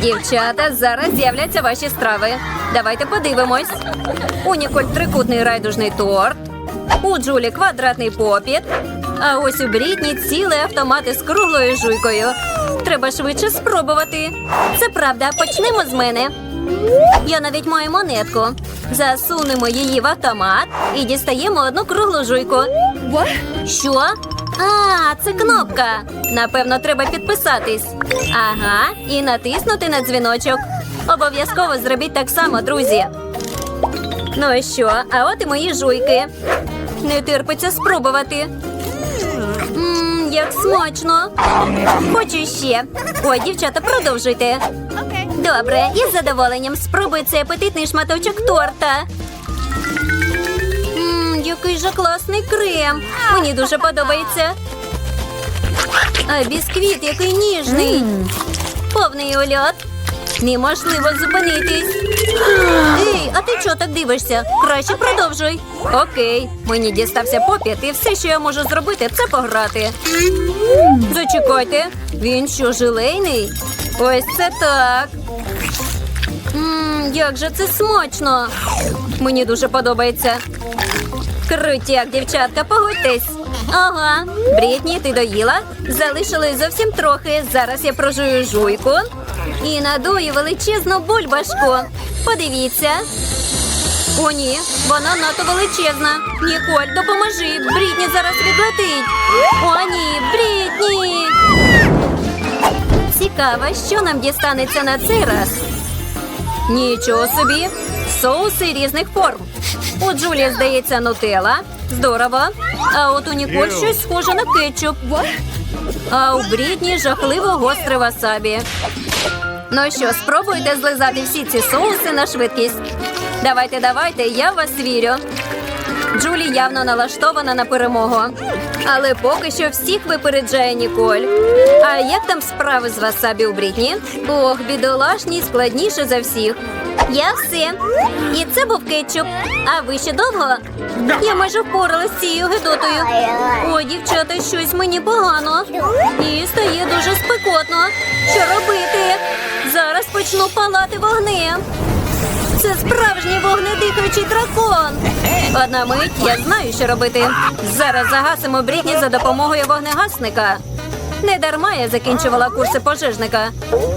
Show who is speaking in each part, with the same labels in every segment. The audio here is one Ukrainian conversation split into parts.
Speaker 1: Дівчата, зараз з'являться ваші страви. Давайте подивимось. У Ніколь трикутний райдужний торт. У Джулі квадратний попіт. А ось у Брітні цілий автомат із круглою жуйкою. Треба швидше спробувати. Це правда, почнемо з мене. Я навіть маю монетку. Засунемо її в автомат і дістаємо одну круглу жуйку. Що? А, це кнопка. Напевно, треба підписатись. Ага, і натиснути на дзвіночок. Обов'язково зробіть так само, друзі. Ну і що? А от і мої жуйки. Не терпиться спробувати. Мм, як смачно. Хочу ще. Ой, дівчата, продовжуйте. Добре, із задоволенням спробую цей апетитний шматочок торта. Який же класний крем. Мені дуже подобається. А бісквіт який ніжний. Повний ульот. Неможливо зупинитись. Ей, а ти чого так дивишся? Краще продовжуй. Окей, мені дістався попіт, і все, що я можу зробити, це пограти. Зачекайте, він що, жилейний? Ось це так. Мм, як же це смачно. Мені дуже подобається. Крутяк, дівчатка, погодьтесь. Ага, Брітні, ти доїла? Залишилось зовсім трохи. Зараз я прожую жуйку і надую величезну бульбашку. Подивіться. О, ні, вона надто величезна. Ніколь, допоможи. Брітні зараз відлетить. О, ні, Брітні. Цікаво, що нам дістанеться на цей раз. Нічого собі. Соуси різних форм. У Джулії, здається, нутела. Здорово. А от у Ніколь щось схоже на кетчуп. А у Брітні жахливо гостре васабі. Ну що, спробуйте злизати всі ці соуси на швидкість. Давайте, давайте, я в вас вірю. Джулі явно налаштована на перемогу. Але поки що всіх випереджає Ніколь. А як там справи з васабі у Брітні? Ох, бідолашній складніше за всіх. Я все. І це був кетчуп. А ви ще довго? Я майже впоралась з цією гидотою. О, дівчата, щось мені погано. І стає дуже спекотно. Що робити? Зараз почну палати вогнем. Це справжній вогнедихаючий дракон. Одна мить, я знаю, що робити. Зараз загасимо Брітні за допомогою вогнегасника. Не дарма я закінчувала курси пожежника.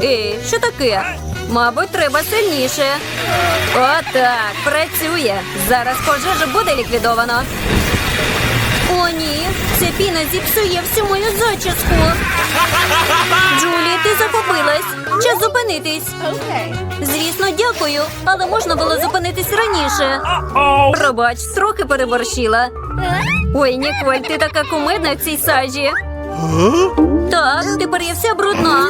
Speaker 1: Ей, що таке? Мабуть, треба сильніше. Отак, працює. Зараз пожежу буде ліквідовано. О, ні, ця піна зіпсує всю мою зачіску. Джулі, ти захопилась. Час зупинитись. Звісно, дякую, але можна було зупинитись раніше. Пробач, трохи переборщила. Ой, Ніколь, ти така кумедна в цій сажі. Так, тепер я вся брудна.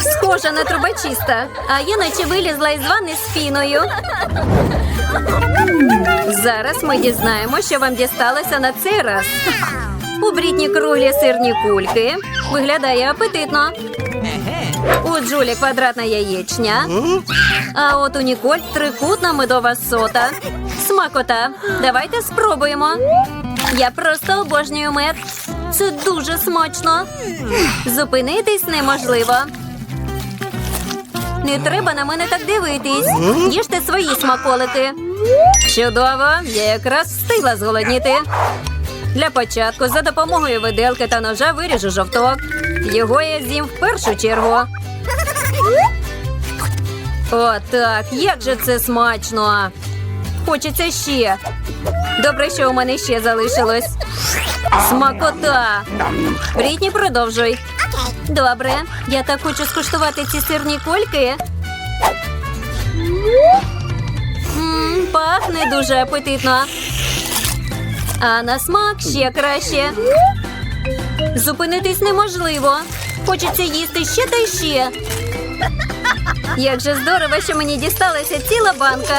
Speaker 1: Схожа на трубочиста, а я наче вилізла із ванни з піною. Зараз ми дізнаємо, що вам дісталося на цей раз. У Брітні круглі сирні кульки. Виглядає апетитно. У Джулі квадратна яєчня. А от у Ніколь трикутна медова сота. Смакота. Давайте спробуємо. Я просто обожнюю мед. Це дуже смачно. Зупинитись неможливо. Не треба на мене так дивитись. Їжте свої смаколики. Чудово, я якраз встигла зголодніти. Для початку за допомогою виделки та ножа виріжу жовток. Його я з'їм в першу чергу. О, так, як же це смачно. Хочеться ще. Добре, що у мене ще залишилось. Смакота. Брітні, продовжуй. Добре, я так хочу скуштувати ці сирні кульки. М, пахне дуже апетитно. А на смак ще краще. Зупинитись неможливо. Хочеться їсти ще та ще. Як же здорово, що мені дісталася ціла банка.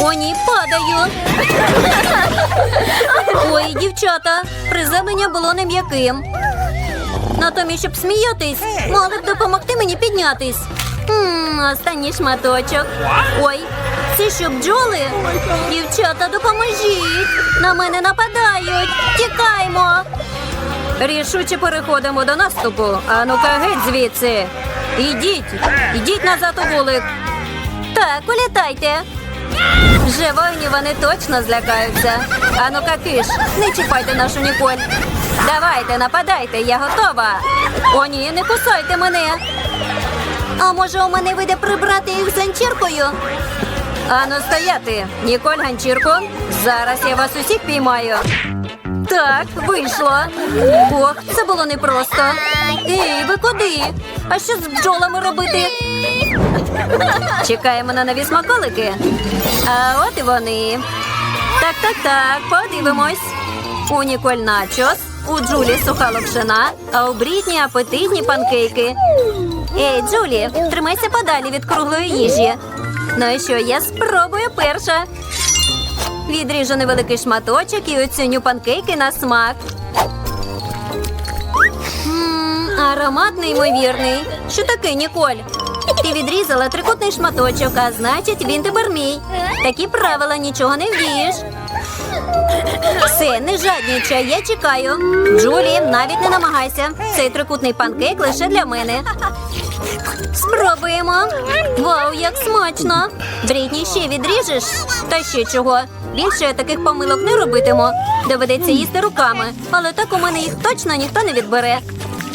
Speaker 1: О, ні, падаю. Ой, дівчата, приземлення було не м'яким. Натомість, щоб сміятись, мали б допомогти мені піднятись. Останній шматочок. Ой, це що бджоли? Дівчата, допоможіть! На мене нападають! Тікаймо! Рішуче переходимо до наступу. А ну-ка, геть звідси. Ідіть, ідіть назад у вулик. Так, улітайте. Вже воїні вони точно злякаються. Ану-ка киш, не чіпайте нашу Ніколь. Давайте, нападайте, я готова. О, ні, не кусайте мене. А може у мене вийде прибрати їх з ганчіркою? Ану стояти. Ніколь ганчірку. Зараз я вас усіх піймаю. Так, вийшло. Ох, це було непросто. Ей, ви куди? А що з бджолами робити? Чекаємо на нові смаколики. А от і вони. Так, так, так, подивимось. У Ніколь начос, у Джулі суха локшина, а у Брітні апетитні панкейки. Ей, Джулі, тримайся подалі від круглої їжі. Ну і що, я спробую перша. Відріжу невеликий шматочок і оціню панкейки на смак. Аромат неймовірний. Що таке, Ніколь? Ти відрізала трикутний шматочок, а значить, він тепер мій. Такі правила нічого не вдієш. Все, не жаднічай, я чекаю. Джулі, навіть не намагайся. Цей трикутний панкейк лише для мене. Спробуємо. Вау, як смачно! Брітні, ще відріжеш? Та ще чого. Більше таких помилок не робитиму. Доведеться їсти руками, але так у мене їх точно ніхто не відбере.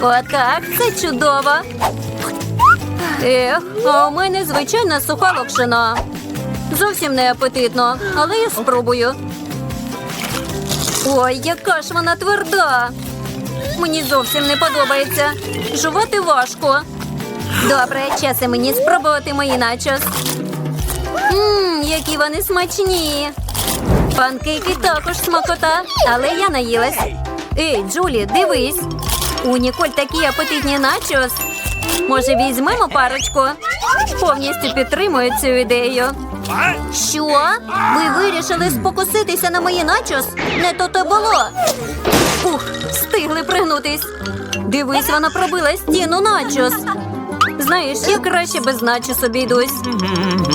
Speaker 1: Отак, це чудово. Ех, а у мене звичайна суха локшина. Зовсім не апетитно, але я спробую. Ой, яка ж вона тверда. Мені зовсім не подобається. Жувати важко. Добре, час і мені спробувати мої начос. Ммм, які вони смачні. Панкейки також смакота, але я наїлась. Ей, Джулі, дивись. У Ніколь такі апетитні начос. Може, візьмемо парочку? Повністю підтримую цю ідею. Що? Ви вирішили спокуситися на мої начос? Не то то було. Ух, встигли пригнутись. Дивись, вона пробила стіну начос. Знаєш, я краще без начос обійдусь.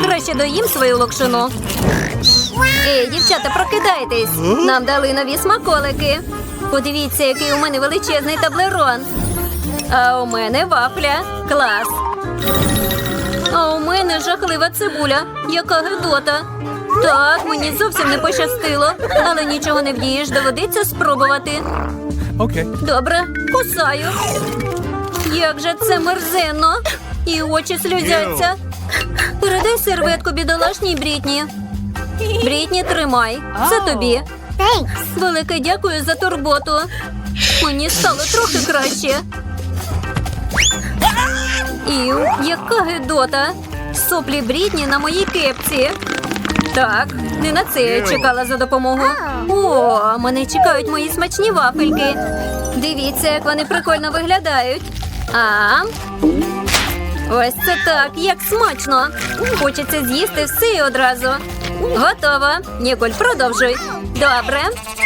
Speaker 1: Краще доїм свою локшину. Ей, дівчата, прокидайтесь. Нам дали нові смаколики. Подивіться, який у мене величезний таблерон. А у мене вафля. Клас. А у мене жахлива цибуля. Яка гидота. Так, мені зовсім не пощастило, але нічого не вдієш, доведеться спробувати.
Speaker 2: Okay.
Speaker 1: Добре, кусаю. Як же це мерзенно. І очі сльозяться. Передай серветку бідолашній Брітні. Брітні, тримай. Це тобі. Велике дякую за турботу. Мені стало трохи краще. Іу, яка гидота. Соплі Брітні на моїй кепці. Так, не на це я чекала за допомогою. О, мене чекають мої смачні вафельки. Дивіться, як вони прикольно виглядають. А ось це так, як смачно. Хочеться з'їсти все і одразу. Готово. Ніколь, продовжуй. Добре.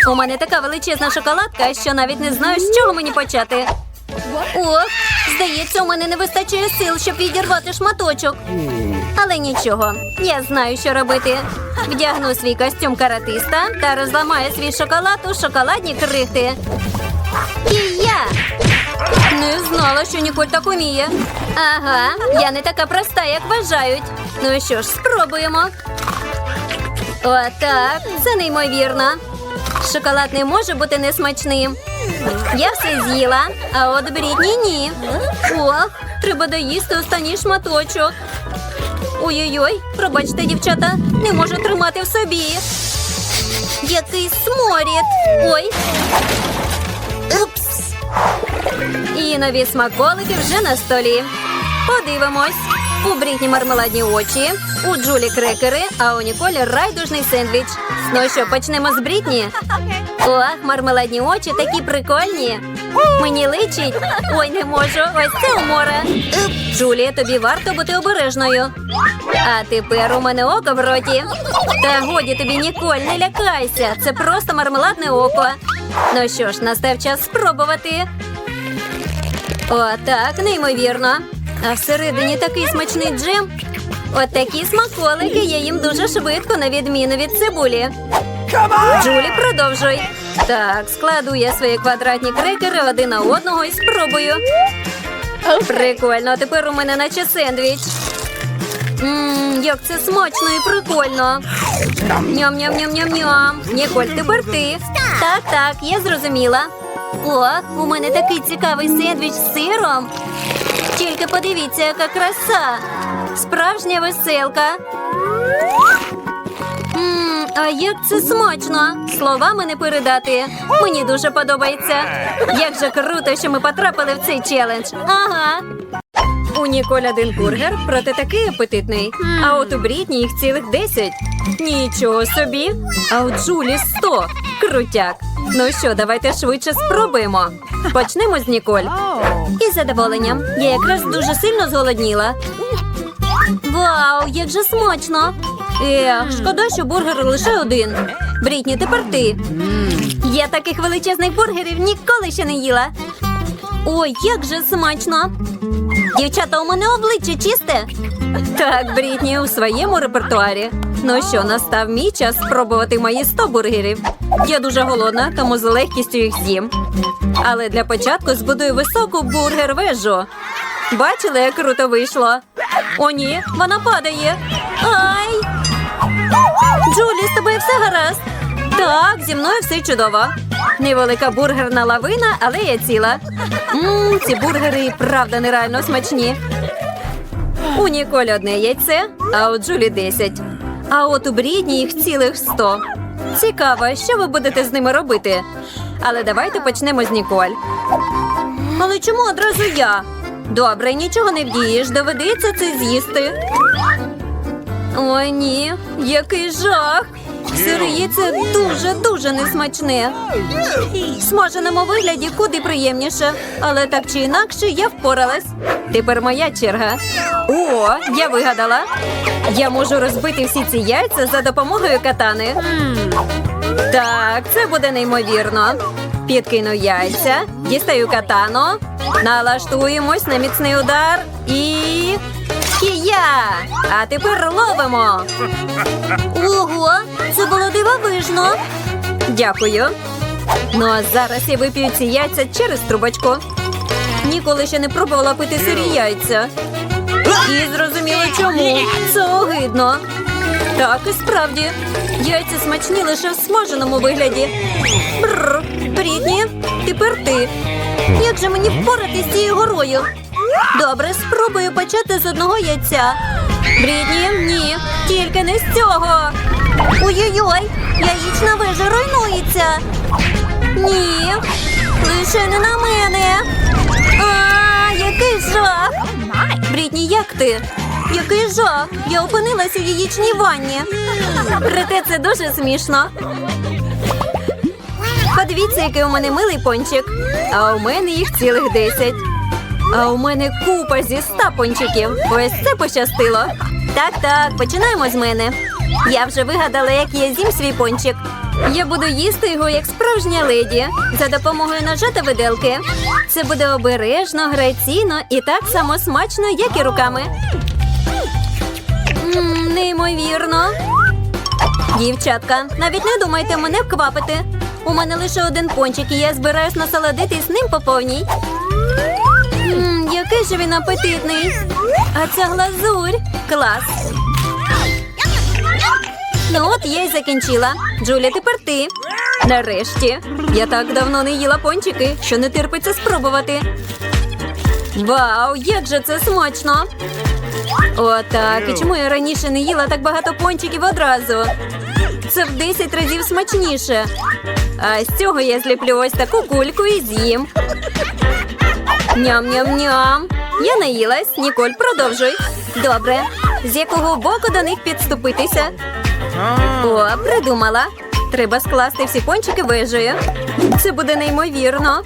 Speaker 1: У мене така величезна шоколадка, що навіть не знаю, з чого мені почати. Ох, здається, у мене не вистачає сил, щоб відірвати шматочок. Але нічого, я знаю, що робити. Вдягну свій костюм каратиста та розламаю свій шоколад у шоколадні крихти. І я не знала, що Ніколь так уміє. Ага, я не така проста, як вважають. Ну що ж, спробуємо. Отак, це неймовірно. Шоколад не може бути несмачним. Я все з'їла, а от Брітні ні. Ох, треба доїсти останній шматочок. Ой-ой-ой, пробачте, дівчата, не можу тримати в собі. Який сморід. Ой. Упс. І нові смаколики вже на столі. Подивимось. У Брітні мармеладні очі, у Джулі крекери, а у Ніколі райдужний сендвіч. Ну що, почнемо з Брітні? Ох, мармеладні очі такі прикольні. Мені личить. Ой, не можу. Ось це умора. Джулія, тобі варто бути обережною. А тепер у мене око в роті. Та годі тобі, Ніколь, не лякайся. Це просто мармеладне око. Ну що ж, настав час спробувати. О, так, неймовірно. А всередині такий смачний джем. От такі смаколики я їм дуже швидко, на відміну від цибулі. Джулі, продовжуй. Так, складу я свої квадратні крекери один на одного і спробую. Прикольно, а тепер у мене наче сендвіч. Ммм, як це смачно і прикольно. Ням-ням-ням-ням-ням. Ніколь, тепер ти. Так, так, я зрозуміла. О, у мене такий цікавий сендвіч з сиром. Тільки подивіться, яка краса. Справжня веселка. Ммм, а як це смачно! Словами не передати. Мені дуже подобається. Як же круто, що ми потрапили в цей челендж. Ага. У Ніколь один бургер, проте такий апетитний. А от у Брітні їх цілих 10. Нічого собі. А у Джулі 100. Крутяк. Ну що, давайте швидше спробуємо. Почнемо з Ніколь. Із задоволенням. Я якраз дуже сильно зголодніла. Вау, як же смачно! Е, шкода, що бургер лише один. Брітні, тепер ти. Я таких величезних бургерів ніколи ще не їла. Ой, як же смачно! Дівчата, у мене обличчя чисте. Так, Брітні, у своєму репертуарі. Ну що, настав мій час спробувати мої 100 бургерів. Я дуже голодна, тому з легкістю їх з'їм. Але для початку збудую високу бургер-вежу. Бачили, як круто вийшло? О, ні, вона падає. Ай! Джулі, з тобою все гаразд. Так, зі мною все чудово. Невелика бургерна лавина, але я ціла. Мм, ці бургери правда нереально смачні. У Ніколі одне яйце, а у Джулі 10. А от у Брідні їх цілих 100. Цікаво, що ви будете з ними робити. Але давайте почнемо з Ніколь. Але чому одразу я? Добре, нічого не вдієш, доведеться це з'їсти. Ой, ні, який жах! Сире яйце дуже-дуже несмачне. В смаженому вигляді куди приємніше, але так чи інакше я впоралась. Тепер моя черга. О, я вигадала. Я можу розбити всі ці яйця за допомогою катани. Так, це буде неймовірно. Підкину яйця, дістаю катану, налаштуємось на міцний удар і. Кія! А тепер ловимо. Ого, це було дивовижно. Дякую. Ну а зараз я вип'ю ці яйця через трубочку. Ніколи ще не пробувала пити сирі яйця. І зрозуміла чому. Це огидно. Так, і справді. Яйця смачні лише в смаженому вигляді. Бррр, Брітні, тепер ти. Як же мені впоратись з цією горою? Добре, спробую почати з одного яйця. Брітні, ні, тільки не з цього. Ой-ой-ой, яєчна вежа руйнується. Ні, лише не на мене. А, який жах! Брітні, як ти? Який жах! Я опинилася у яєчній ванні. Проте це дуже смішно. Подивіться, який у мене милий пончик. А у мене їх цілих десять. А у мене купа зі ста пончиків. Ось це пощастило. Так, так, починаємо з мене. Я вже вигадала, як я з'їм свій пончик. Я буду їсти його як справжня леді за допомогою ножа та виделки. Це буде обережно, граційно і так само смачно, як і руками. М, неймовірно. Дівчатка, навіть не думайте мене вквапити. У мене лише один пончик, і я збираюсь насолодитись ним по повній. Який же він апетитний. А ця глазурь. Клас. Ну от я й закінчила. Джуля, тепер ти. Нарешті. Я так давно не їла пончики, що не терпиться спробувати. Вау, як же це смачно! Отак. І чому я раніше не їла так багато пончиків одразу? Це в 10 разів смачніше. А з цього я зліплю ось таку кульку і з'їм. Ням-ням-ням. Я наїлась. Ніколь, продовжуй. Добре. З якого боку до них підступитися? О, придумала. Треба скласти всі пончики вежею. Це буде неймовірно.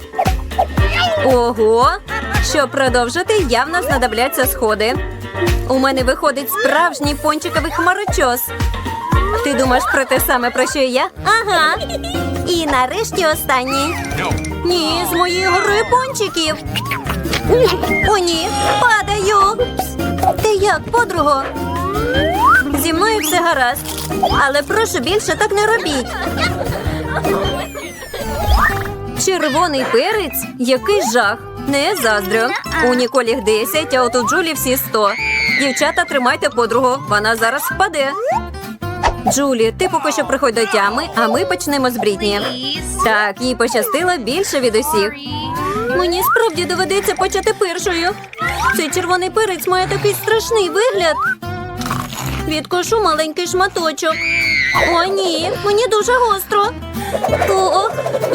Speaker 1: Ого! Щоб продовжити, явно знадобляться сходи. У мене виходить справжній пончиковий хмарочос. Ти думаєш про те саме, про що я? Ага. І нарешті останній. Ні, з моєї гори пончиків. О, ні, падаю. Ти як, подруго? Зі мною все гаразд. Але прошу більше так не робіть. Червоний перець? Який жах. Не заздрю. У Ніколь їх 10, а от у Джулі всі 100. Дівчата, тримайте подругу, вона зараз впаде. Джулі, ти поки що приходь до тями, а ми почнемо з Брітні. Так, їй пощастило більше від усіх. Мені справді доведеться почати першою. Цей червоний перець має такий страшний вигляд. Відкошу маленький шматочок. О, ні, мені дуже гостро. О,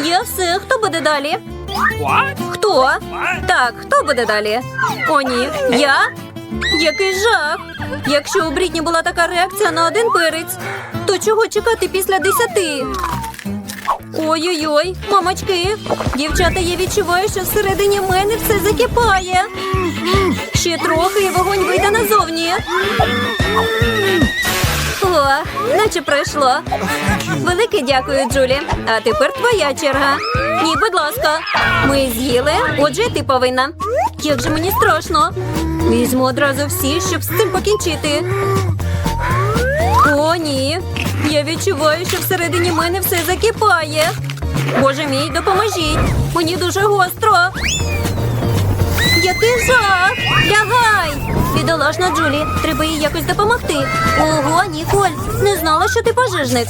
Speaker 1: є все. Хто буде далі? Хто? Так, хто буде далі? О, ні. Я? Який жах! Якщо у Брітні була така реакція на один перець, то чого чекати після десяти? Ой-ой-ой, мамочки, дівчата, я відчуваю, що всередині мене все закипає. Ще трохи і вогонь вийде назовні. О, наче пройшло. Велике дякую, Джулі. А тепер твоя черга. Ні, будь ласка. Ми з'їли, отже, ти повинна. Як же мені страшно. Візьму одразу всі, щоб з цим покінчити. О, ні. Я відчуваю, що всередині мене все закипає. Боже мій, допоможіть. Мені дуже гостро. Який жах! Лягай! Бідолашна Джулі, треба їй якось допомогти. Ого, Ніколь, не знала, що ти пожежник.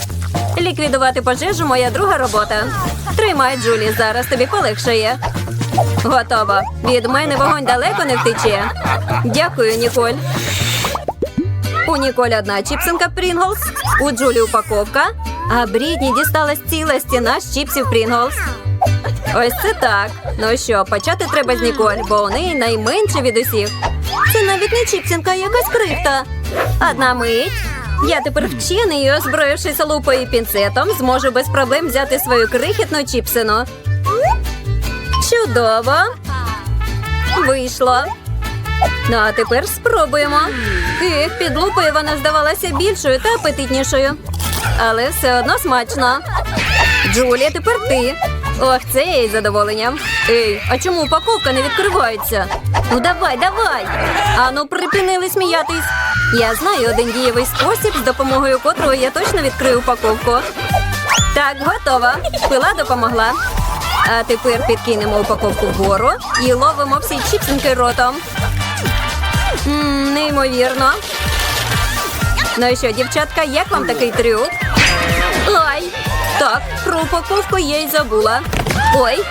Speaker 1: Ліквідувати пожежу моя друга робота. Тримай, Джулі, зараз тобі полегшає. Готово. Від мене вогонь далеко не втече. Дякую, Ніколь. У Ніколь одна чіпсинка Прінглс, у Джулі упаковка, а Брідні дісталась ціла стіна з чіпсів Прінглс. Ось це так. Ну що, почати треба з Ніколь, бо у неї найменше від усіх. Це навіть не чіпсинка, а якась крихта. Одна мить. Я тепер вчений і, озброївшись лупою і пінцетом, зможу без проблем взяти свою крихітну чіпсину. Чудово. Вийшло. Ну, а тепер спробуємо. Ех, під лупою вона здавалася більшою та апетитнішою. Але все одно смачно. Джулія, тепер ти. Ох, це я із задоволенням. Ей, а чому упаковка не відкривається? Ну давай, давай. Ану, припинили сміятись. Я знаю один дієвий спосіб, з допомогою котрого я точно відкрию упаковку. Так, готова. Пила допомогла. А тепер підкинемо упаковку вгору і ловимо всі чіпсинки ротом. Ммм, неймовірно. Ну і що, дівчатка, як вам такий трюк? Ой, так, про упаковку я й забула. Ой,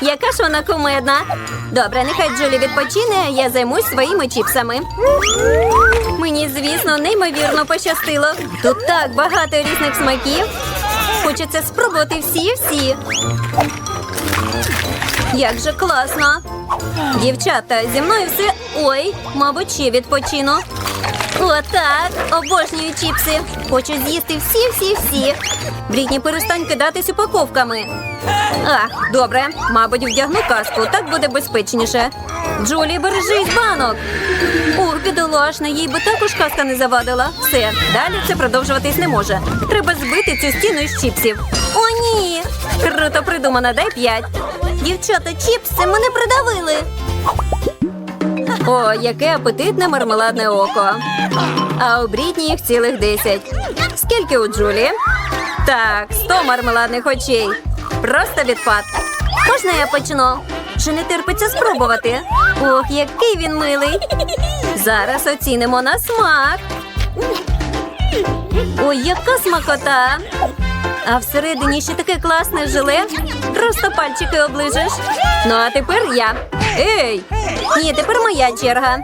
Speaker 1: яка ж вона кумедна. Добре, нехай Джулі відпочине, а я займусь своїми чіпсами. Мені, звісно, неймовірно пощастило. Тут так багато різних смаків. Хочеться спробувати всі-всі. Як же класно. Дівчата, зі мною все. Ой, мабуть, ще відпочину. Отак, обожнюю чіпси. Хочу з'їсти всі-всі-всі. Брітні, перестань кидатись упаковками. Ах, добре, мабуть, вдягну каску, так буде безпечніше. Джулі, бережись банок. Ух, бідолашна, їй би також каска не завадила. Все, далі це продовжуватись не може. Треба збити цю стіну із чіпсів. О, ні! Круто придумано, дай п'ять. Дівчата, чіпси мене придавили. О, яке апетитне мармеладне око. А у Брітні їх цілих десять. Скільки у Джулі? Так, сто мармеладних очей. Просто відпад. Можна я почну? Чи не терпиться спробувати? Ох, який він милий. Зараз оцінимо на смак. Ой, яка смакота! А всередині ще таке класне желе. Просто пальчики оближеш. Ну а тепер я. Ей! Ні, тепер моя черга.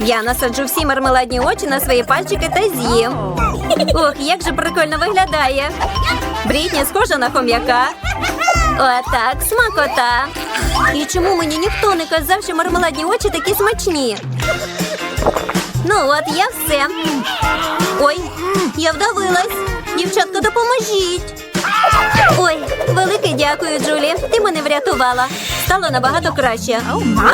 Speaker 1: Я насаджу всі мармеладні очі на свої пальчики та з'їм. Ох, як же прикольно виглядає. Брітні схожа на хом'яка. Отак, смакота. І чому мені ніхто не казав, що мармеладні очі такі смачні? Ну от, я все. Ой, я вдавилась. Дівчатка, допоможіть. Ой, велике дякую, Джулі. Ти мене врятувала. Стало набагато краще.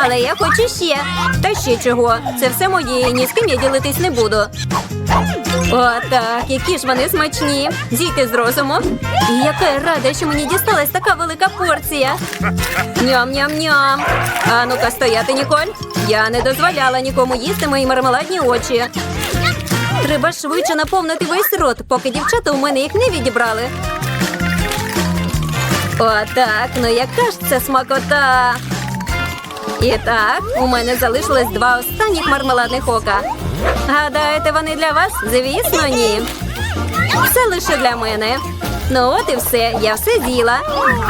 Speaker 1: Але я хочу ще. Та ще чого. Це все моє, ні з ким я ділитись не буду. О, так, які ж вони смачні. Зійти з розуму. І яка я рада, що мені дісталась така велика порція. Ням-ням-ням. А ну-ка стояти, Ніколь. Я не дозволяла нікому їсти мої мармеладні очі. Треба швидше наповнити весь рот, поки дівчата у мене їх не відібрали. О, так, ну яка ж це смакота. І так, у мене залишилось два останніх мармеладних ока. Гадаєте, вони для вас? Звісно, ні. Все лише для мене. Ну от і все, я все з'їла.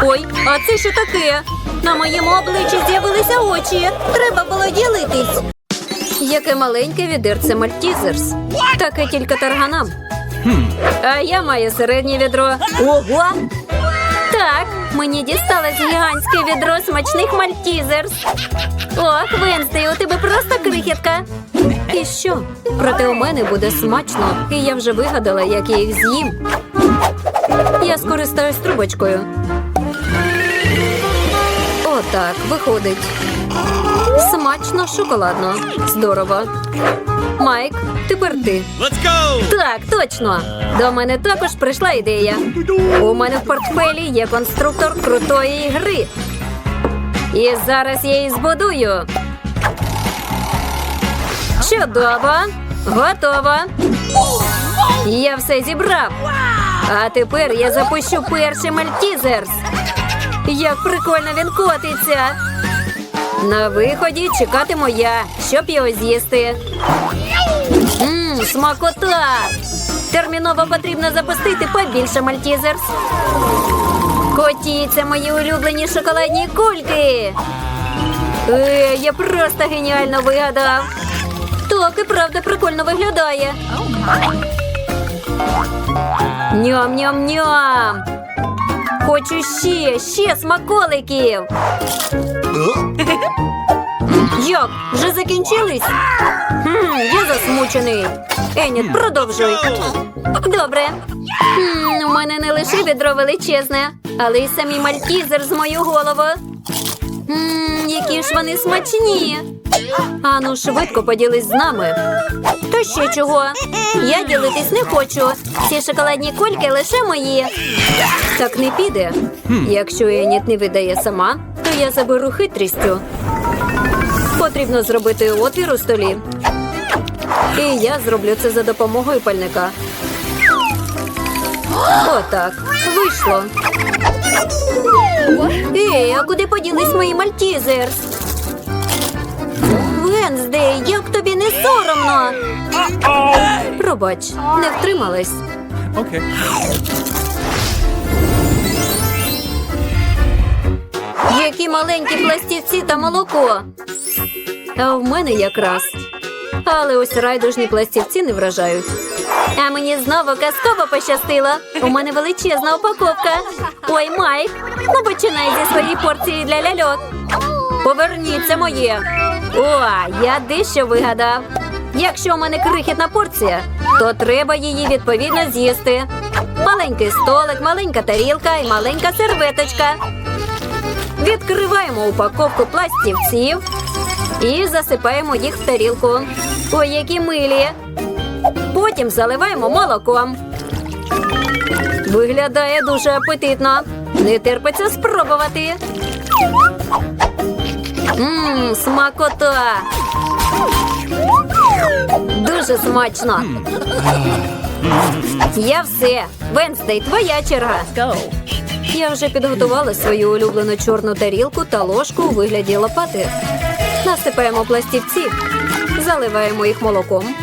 Speaker 1: Ой, а це що таке? На моєму обличчі з'явилися очі. Треба було ділитись. Яке маленьке відерце Мальтізерс. Таке тільки тарганам. А я маю середнє відро. Ого! Так, мені дісталось гігантське відро смачних мальтізерс. Ох, Венсти, у тебе просто крихітка. І що? Проте у мене буде смачно, і я вже вигадала, як я їх з'їм. Я скористаюсь трубочкою. Отак, виходить. Смачно, шоколадно. Здорово. Майк, тепер ти.
Speaker 2: Let's go!
Speaker 1: Так, точно. До мене також прийшла ідея. У мене в портфелі є конструктор крутої гри. І зараз я її збудую. Чудово! Готово! Я все зібрав. А тепер я запущу перший мальтізерс. Як прикольно він котиться. На виході чекатиму я, щоб його з'їсти. Смакота! Терміново потрібно запустити побільше мальтізерс. Коті, це мої улюблені шоколадні кульки. Е, я просто геніально вигадав. Так і правда прикольно виглядає. Ням-ням-ням. Хочу ще, ще смаколиків. Як? Вже закінчились? Хм, я засмучений. Еніт, продовжуй. Добре. Хм, у мене не лише відро величезне, але й самі мальтізер з мою голову. Які ж вони смачні. Ану, швидко поділись з нами. То ще чого? Я ділитись не хочу. Ці шоколадні кульки лише мої. Так не піде. Якщо Еніт не видає сама, то я заберу хитрістю. Потрібно зробити отвір у столі. І я зроблю це за допомогою пальника. Отак. Вийшло. Ей, а куди поділись мої мальтізерс? Венздей, як тобі не соромно? Пробач, не втрималась.
Speaker 2: Okay.
Speaker 1: Які маленькі пластівці та молоко. А в мене якраз. Але ось райдужні пластівці не вражають. А мені знову казково пощастило. У мене величезна упаковка. Ой, Майк, ну починай зі своєї порції для ляльок. Поверніться моє. О, я дещо вигадав. Якщо у мене крихітна порція, то треба її відповідно з'їсти. Маленький столик, маленька тарілка і маленька серветочка. Відкриваємо упаковку пластівців і засипаємо їх в тарілку. Ой, які милі. Потім заливаємо молоком. Виглядає дуже апетитно. Не терпиться спробувати. Мм, смакота. Дуже смачно. Я все. Венстей, твоя черга. Я вже підготувала свою улюблену чорну тарілку та ложку у вигляді лопати. Насипаємо пластівці, заливаємо їх молоком.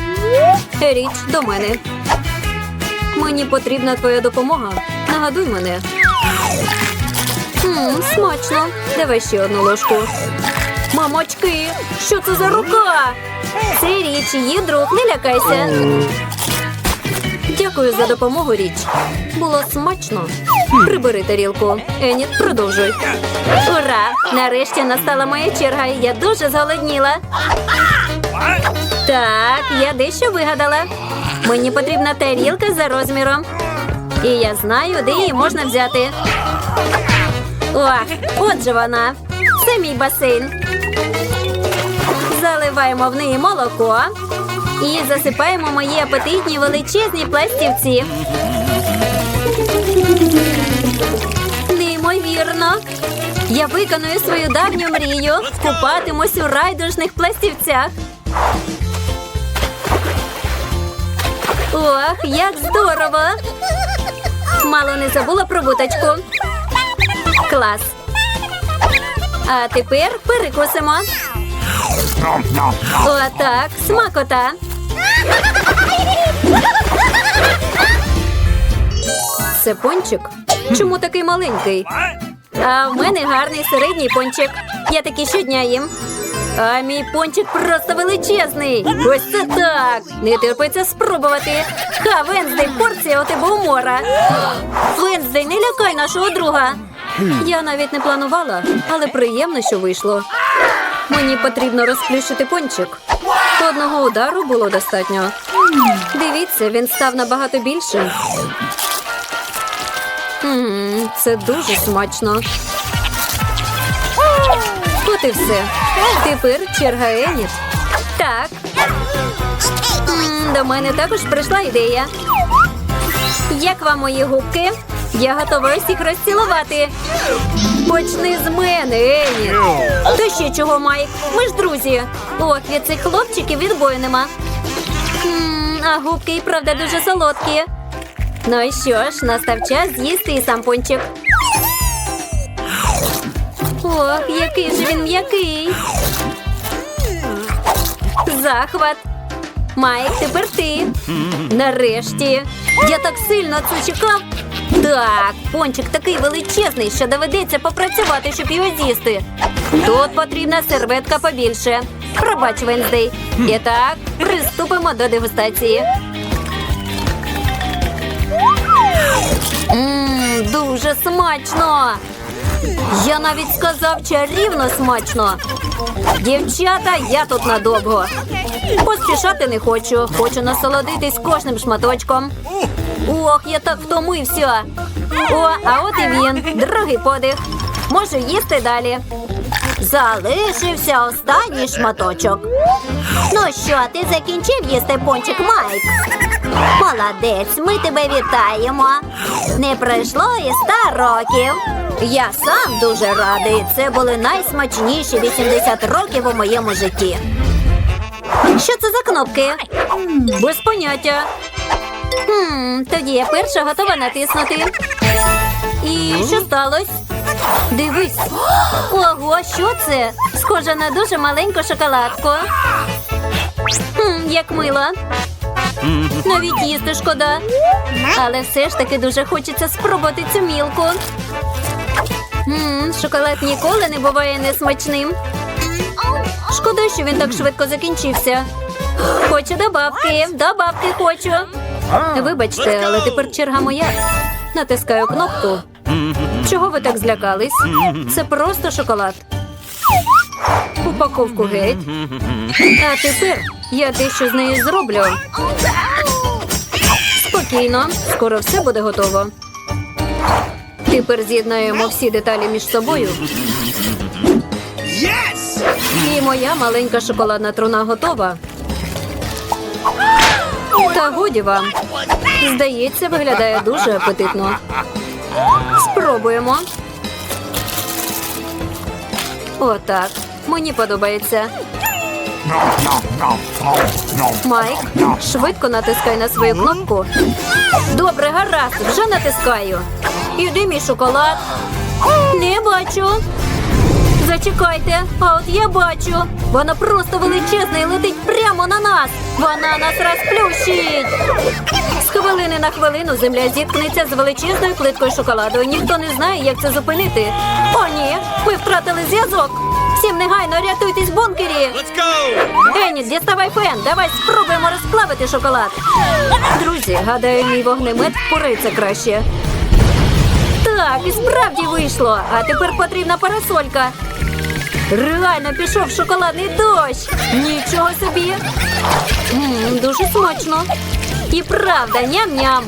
Speaker 1: Річ до мене. Мені потрібна твоя допомога. Нагадуй мене. Мм, смачно. Давай ще одну ложку. Мамочки, що це за рука? Це річ, її друг, не лякайся. Дякую за допомогу, річ. Було смачно. Прибери тарілку. Еніт, продовжуй. Ура! Нарешті настала моя черга, і я дуже зголодніла. Так, я дещо вигадала. Мені потрібна тарілка за розміром. І я знаю, де її можна взяти. Ох, от же вона. Це мій басейн. Заливаємо в неї молоко і засипаємо мої апетитні величезні пластівці. Неймовірно. Я виконую свою давню мрію. Купатимусь у райдужних пластівцях. Ох, як здорово! Мало не забула про вуточку. Клас. А тепер перекусимо. Отак, смакота. Це пончик? Чому такий маленький? А в мене гарний середній пончик. Я такий щодня їм. А мій пончик просто величезний. Ось це так. Не терпиться спробувати. Ха, Венздей, порція у тебе умора. Венздей, не лякай нашого друга. Я навіть не планувала, але приємно, що вийшло. Мені потрібно розплющити пончик. Одного удару було достатньо. Дивіться, він став набагато більшим. М, Це дуже смачно. От і все. Тепер черга Еніт. Так. До мене також прийшла ідея. Як вам мої губки? Я готова усіх розцілувати. Почни з мене, Еніт. То ще чого, Майк? Ми ж друзі. Ох, від цих хлопчиків відбою нема. М, А губки і правда дуже солодкі. Ну і що ж, настав час з'їсти і сам пончик. Ох, який же він м'який. Захват. Майк, тепер ти. Нарешті. Я так сильно це чекав. Так, пончик такий величезний, що доведеться попрацювати, щоб його з'їсти. Тут потрібна серветка побільше. Пробач, Венздей. І так, приступимо до дегустації. Дуже смачно. Я навіть сказав чарівно смачно. Дівчата, я тут надовго. Поспішати не хочу. Хочу насолодитись кожним шматочком. Ох, я так втомився. О, а от і він. Другий подих. Можу їсти далі. Залишився останній шматочок. Ну що, ти закінчив їсти пончик Майк? Молодець, ми тебе вітаємо. Не пройшло і ста років. Я сам дуже радий. Це були найсмачніші 80 років у моєму житті. Що це за кнопки? Без поняття. Хм, тоді я перша готова натиснути. І що сталося? Дивись. Ого, що це? Схоже на дуже маленьку шоколадку. Хм, як мило. Навіть їсти шкода. Але все ж таки дуже хочеться спробувати цю мілку. Шоколад ніколи не буває несмачним. Шкода, що він так швидко закінчився. Хочу добавки, добавки хочу. Вибачте, але тепер черга моя. Натискаю кнопку. Чого ви так злякались? Це просто шоколад. Упаковку геть. А тепер я дещо з нею зроблю. Спокійно, скоро все буде готово. Тепер з'єднаємо всі деталі між собою. І моя маленька шоколадна труна готова. Та годі вам. Здається, виглядає дуже апетитно. Спробуємо. Отак. Мені подобається. Майк, швидко натискай на свою кнопку. Добре, гаразд, вже натискаю. Іди мій шоколад. Не бачу. Зачекайте, а от я бачу. Вона просто величезна і летить прямо на нас. Вона нас розплющить. Хвилини на хвилину земля зіткнеться з величезною плиткою шоколаду. Ніхто не знає, як це зупинити. О, ні, ми втратили зв'язок. Всім негайно рятуйтесь в бункері. Еніт, діставай фен. Давай спробуємо розплавити шоколад. Друзі, гадаю, мій вогнемет впорається краще. Так, і справді вийшло. А тепер потрібна парасолька. Реально пішов шоколадний дощ. Нічого собі. М, дуже смачно. І правда, ням-ням.